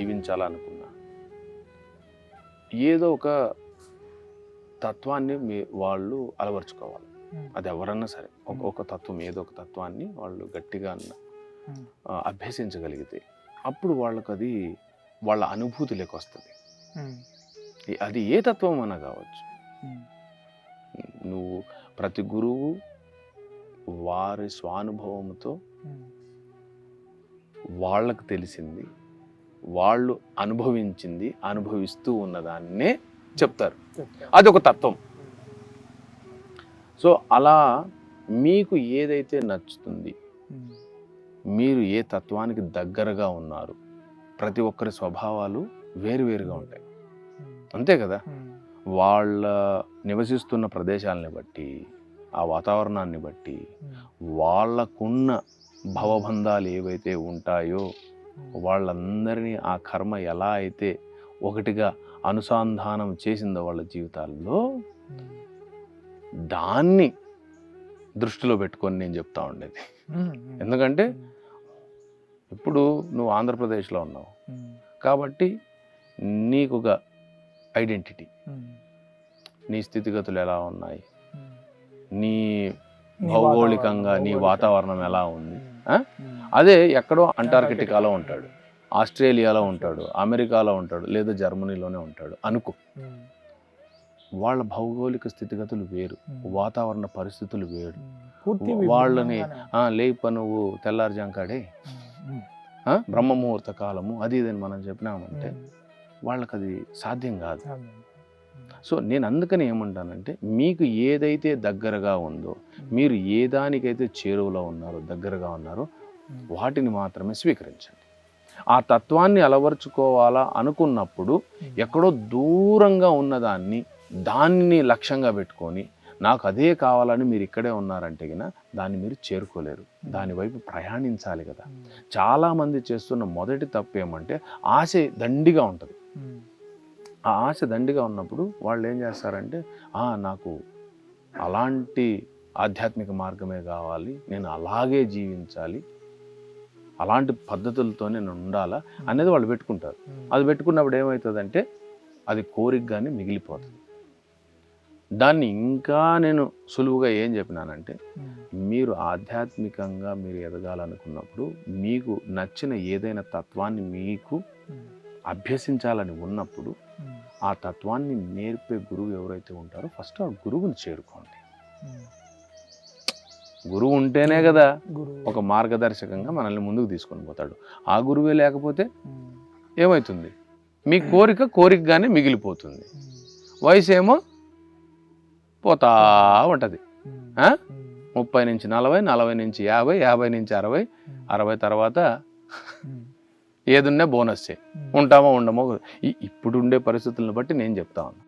ఎదగాలనుకున్నా ఏదో ఒక తత్వాన్ని మీ వాళ్ళు అలవర్చుకోవాలి. అది ఎవరన్నా సరే. ఒక ఒక తత్వం ఏదో ఒక తత్వాన్ని వాళ్ళు గట్టిగా అభ్యసించగలిగితే అప్పుడు వాళ్ళకి అది వాళ్ళ అనుభూతిలోకి వస్తుంది. అది ఏ తత్వం అన్నా కావచ్చు. నువ్వు ప్రతి గురువు వారి స్వానుభవంతో వాళ్ళకు తెలిసింది వాళ్ళు అనుభవించింది అనుభవిస్తూ ఉన్నదాన్నే చెప్తారు. అది ఒక తత్వం. సో అలా మీకు ఏదైతే నచ్చుతుంది మీరు ఏ తత్వానికి దగ్గరగా ఉన్నారు ప్రతి ఒక్కరి స్వభావాలు వేరువేరుగా ఉంటాయి. అంతే కదా? వాళ్ళ నివసిస్తున్న ప్రదేశాలని బట్టి ఆ వాతావరణాన్ని బట్టి వాళ్ళకున్న భవబంధాలు ఏవైతే ఉంటాయో వాళ్ళందరినీ ఆ కర్మ ఎలా అయితే ఒకటిగా అనుసంధానం చేసిందో వాళ్ళ జీవితాల్లో దాన్ని దృష్టిలో పెట్టుకొని నేను చెప్తా ఉండేది. ఎందుకంటే ఇప్పుడు నువ్వు ఆంధ్రప్రదేశ్లో ఉన్నావు. కాబట్టి నీకు ఒక ఐడెంటిటీ నీ స్థితిగతులు ఎలా ఉన్నాయి? నీ భౌగోళికంగా నీ వాతావరణం ఎలా ఉంది? అదే ఎక్కడో అంటార్కిటికాలో ఉంటాడు. ఆస్ట్రేలియాలో ఉంటాడు అమెరికాలో ఉంటాడు లేదా జర్మనీలోనే ఉంటాడు. అనుకో. వాళ్ళ భౌగోళిక స్థితిగతులు వేరు వాతావరణ పరిస్థితులు వేరు. వాళ్ళని లేప నువ్వు తెల్లారుజాంకాడే. బ్రహ్మముహూర్త కాలము అది ఇదని మనం చెప్పినామంటే వాళ్ళకి అది సాధ్యం కాదు. సో నేను అందుకని ఏమంటానంటే మీకు ఏదైతే దగ్గరగా ఉందో మీరు ఏ దానికైతే చేరువలో ఉన్నారో దగ్గరగా ఉన్నారో వాటిని మాత్రమే స్వీకరించండి. ఆ తత్వాన్ని అలవర్చుకోవాలా అనుకున్నప్పుడు ఎక్కడో దూరంగా ఉన్నదాన్ని దాన్ని లక్ష్యంగా పెట్టుకొని నాకు అదే కావాలని మీరు ఇక్కడే ఉన్నారంటే గిన దాన్ని మీరు చేరుకోలేరు. దాని వైపు ప్రయాణించాలి కదా. చాలామంది చేస్తున్న మొదటి తప్పు ఏమంటే ఆశ దండిగా ఉంటుంది. ఆ ఆశ దండిగా ఉన్నప్పుడు వాళ్ళు ఏం చేస్తారంటే "ఆ, నాకు అలాంటి ఆధ్యాత్మిక మార్గమే కావాలి నేను అలాగే జీవించాలి అలాంటి పద్ధతులతోనే నేను ఉండాలా అనేది వాళ్ళు పెట్టుకుంటారు. అది పెట్టుకున్నప్పుడు ఏమవుతుందంటే అది కోరికగానే మిగిలిపోతుంది. దాన్ని ఇంకా నేను సులువుగా ఏం చెప్పినానంటే మీరు ఆధ్యాత్మికంగా మీరు ఎదగాలనుకున్నప్పుడు మీకు నచ్చిన ఏదైనా తత్వాన్ని మీకు అభ్యసించాలని ఉన్నప్పుడు ఆ తత్వాన్ని నేర్పే గురువు ఎవరైతే ఉంటారో ఫస్ట్ ఆ గురువుని చేరుకోండి. గురువు ఉంటేనే కదా ఒక మార్గదర్శకంగా మనల్ని ముందుకు తీసుకొని పోతాడు. ఆ గురువే లేకపోతే ఏమవుతుంది మీ కోరిక కోరికగానే మిగిలిపోతుంది. వయసు ఏమో పోతా ఉంటుంది. ముప్పై నుంచి నలభై నలభై నుంచి యాభై యాభై నుంచి అరవై అరవై తర్వాత ఏదున్నా బోనస్సే. ఉంటామో ఉండమో. ఈ- ఇప్పుడు ఉండే పరిస్థితులను బట్టి నేను చెప్తా ఉన్నాను